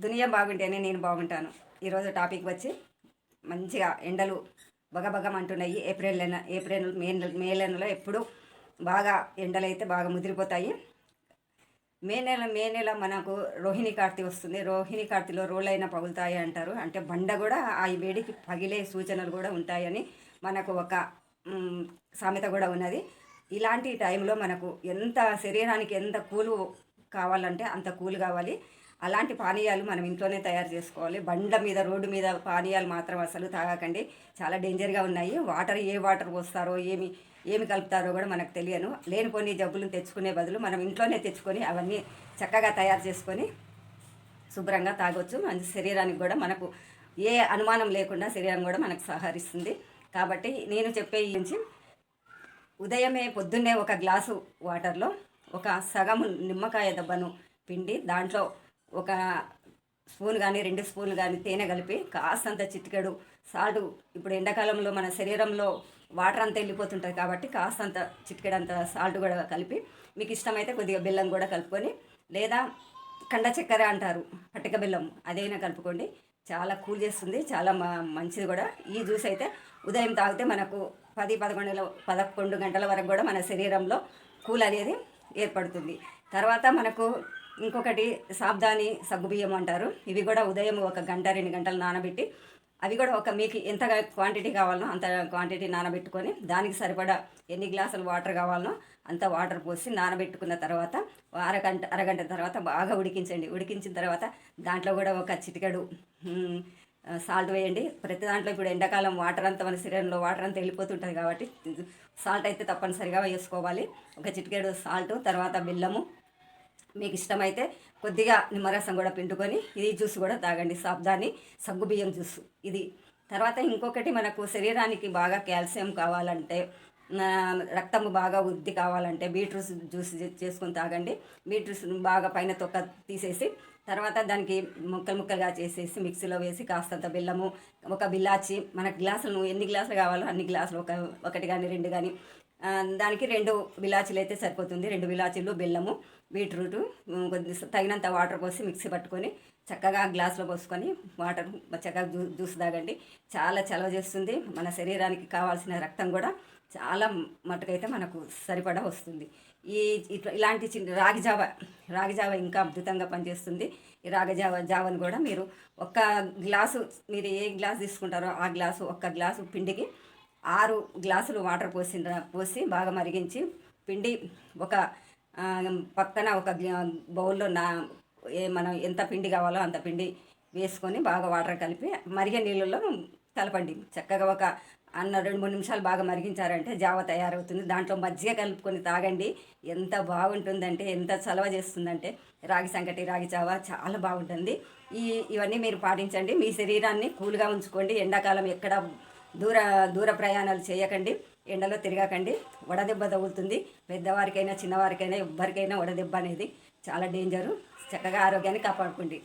దునియా బాగుంటేనే నేను బాగుంటాను. ఈరోజు టాపిక్ వచ్చి మంచిగా ఎండలు బగబగమంటున్నాయి ఏప్రిల్ నెల ఏప్రిల్ మే నెల- మే నెలలో ఎప్పుడు బాగా ఎండలు అయితే బాగా ముదిరిపోతాయి. మే నెల మే నెల మనకు రోహిణి కార్తీ వస్తుంది. రోహిణి కార్తీలో రోళ్ళైనా పగులుతాయి అంటారు. అంటే బండ కూడా ఆ వేడికి పగిలే సూచనలు కూడా ఉంటాయని మనకు ఒక సామెత కూడా ఉన్నది. ఇలాంటి టైంలో మనకు ఎంత శరీరానికి ఎంత కూలు కావాలంటే అంత కూలు కావాలి. అలాంటి పానీయాలు మనం ఇంట్లోనే తయారు చేసుకోవాలి. బండ మీద రోడ్డు మీద పానీయాలు మాత్రం అసలు తాగకండి. చాలా డేంజర్గా ఉన్నాయి. వాటర్ ఏ వాటర్ పోస్తారో ఏమి ఏమి కలుపుతారో కూడా మనకు తెలియను. లేనిపోని జబ్బులను తెచ్చుకునే బదులు మనం ఇంట్లోనే తెచ్చుకొని అవన్నీ చక్కగా తయారు చేసుకొని శుభ్రంగా తాగొచ్చు. మంచి శరీరానికి కూడా మనకు ఏ అనుమానం లేకుండా శరీరం కూడా మనకు సహకరిస్తుంది. కాబట్టి నేను చెప్పే నుంచి ఉదయమే పొద్దున్నే ఒక గ్లాసు వాటర్లో ఒక సగం నిమ్మకాయ దెబ్బను పిండి దాంట్లో ఒక స్పూన్ కానీ రెండు స్పూన్లు కానీ తేనె కలిపి కాస్తంత చిటికెడు సాల్ట్. ఇప్పుడు ఎండాకాలంలో మన శరీరంలో వాటర్ అంతా వెళ్ళిపోతుంటుంది కాబట్టి కాస్తంత చిటికెడంత సాల్ట్ కూడా కలిపి మీకు ఇష్టమైతే కొద్దిగా బెల్లం కూడా కలుపుకొని లేదా కండ చక్కెర అంటారు పట్టిక బెల్లం అదైనా కలుపుకోండి. చాలా కూల్ చేస్తుంది చాలా మ- మంచిది కూడా. ఈ జ్యూస్ అయితే ఉదయం తాగితే మనకు పది పదకొండు పదకొండు గంటల వరకు కూడా మన శరీరంలో కూల్ అనేది ఏర్పడుతుంది. తర్వాత మనకు ఇంకొకటి సాబ్దాని సగ్గుబియ్యం అంటారు. ఇవి కూడా ఉదయం ఒక గంట రెండు గంటలు నానబెట్టి అవి కూడా ఒక మీకు ఎంత క్వాంటిటీ కావాలనో అంత క్వాంటిటీ నానబెట్టుకొని దానికి సరిపడా ఎన్ని గ్లాసులు వాటర్ కావాలనో అంత వాటర్ పోసి నానబెట్టుకున్న తర్వాత అరగంట అరగంట తర్వాత బాగా ఉడికించండి. ఉడికించిన తర్వాత దాంట్లో కూడా ఒక చిటికెడు సాల్ట్ వేయండి. ప్రతి దాంట్లో ఇప్పుడు ఎండాకాలం వాటర్ అంతా మన శరీరంలో వాటర్ అంతా వెళ్ళిపోతుంటుంది కాబట్టి సాల్ట్ అయితే తప్పనిసరిగా వేసుకోవాలి. ఒక చిటికెడు సాల్ట్ తర్వాత బెల్లము మీకు ఇష్టమైతే కొద్దిగా నిమ్మరసం కూడా పిండుకొని ఇది జ్యూస్ కూడా తాగండి సాబ్దాని సగ్గుబియ్యం జ్యూస్ ఇది. తర్వాత ఇంకొకటి మనకు శరీరానికి బాగా కాల్షియం కావాలంటే రక్తము బాగా వృద్ధి కావాలంటే బీట్రూట్ జ్యూస్ చేసుకొని తాగండి. బీట్రూట్స్ బాగా పైన తొక్క తీసేసి తర్వాత దానికి ముక్కలు ముక్కలుగా చేసేసి మిక్సీలో వేసి కాస్తంత బెల్లము ఒక బిల్లాచి మన గ్లాసులు ఎన్ని గ్లాసులు కావాలో అన్ని గ్లాసులు ఒక ఒకటి కానీ రెండు కానీ దానికి రెండు విలాచీలు అయితే సరిపోతుంది. రెండు విలాచీలు బెల్లము బీట్రూట్ కొద్దిగా కొద్ది తగినంత వాటర్ పోసి మిక్సీ పట్టుకొని చక్కగా గ్లాస్లో పోసుకొని వాటర్ చక్కగా జ్యూ జ్యూస్ తాగండి. చాలా చలవ చేస్తుంది. మన శరీరానికి కావాల్సిన రక్తం కూడా చాలా మటుకైతే మనకు సరిపడా వస్తుంది. ఈ ఇట్లా ఇలాంటి చిన్న రాగి జావ రాగి జావ ఇంకా అద్భుతంగా పనిచేస్తుంది. ఈ రాగి జావ జావను కూడా మీరు ఒక్క గ్లాసు మీరు ఏ గ్లాస్ తీసుకుంటారో ఆ గ్లాసు ఒక్క గ్లాసు పిండికి ఆరు గ్లాసులు వాటర్ పోసిన పోసి బాగా మరిగించి పిండి ఒక పక్కన ఒక గ్లా- బౌల్లో నా ఏ మనం ఎంత పిండి కావాలో అంత పిండి వేసుకొని బాగా వాటర్ కలిపి మరిగే నీళ్ళల్లో కలపండి. చక్కగా ఒక అన్న రెండు మూడు నిమిషాలు బాగా మరిగించారంటే జావ తయారవుతుంది. దాంట్లో మజ్జిగ కలుపుకొని తాగండి. ఎంత బాగుంటుందంటే ఎంత చలవ చేస్తుందంటే రాగి సంకటి రాగి జావ చాలా బాగుంటుంది. ఈ ఇవన్నీ మీరు పాటించండి. మీ శరీరాన్ని కూల్గా ఉంచుకోండి. ఎండాకాలం ఎక్కడ దూర దూర ప్రయాణాలు చేయకండి ఎండలో తిరగకండి. వడదెబ్బ తగులుతుంది. పెద్దవారికైనా చిన్నవారికైనా ఎవ్వరికైనా వడదెబ్బ అనేది చాలా డేంజరు. చక్కగా ఆరోగ్యాన్ని కాపాడుకోండి.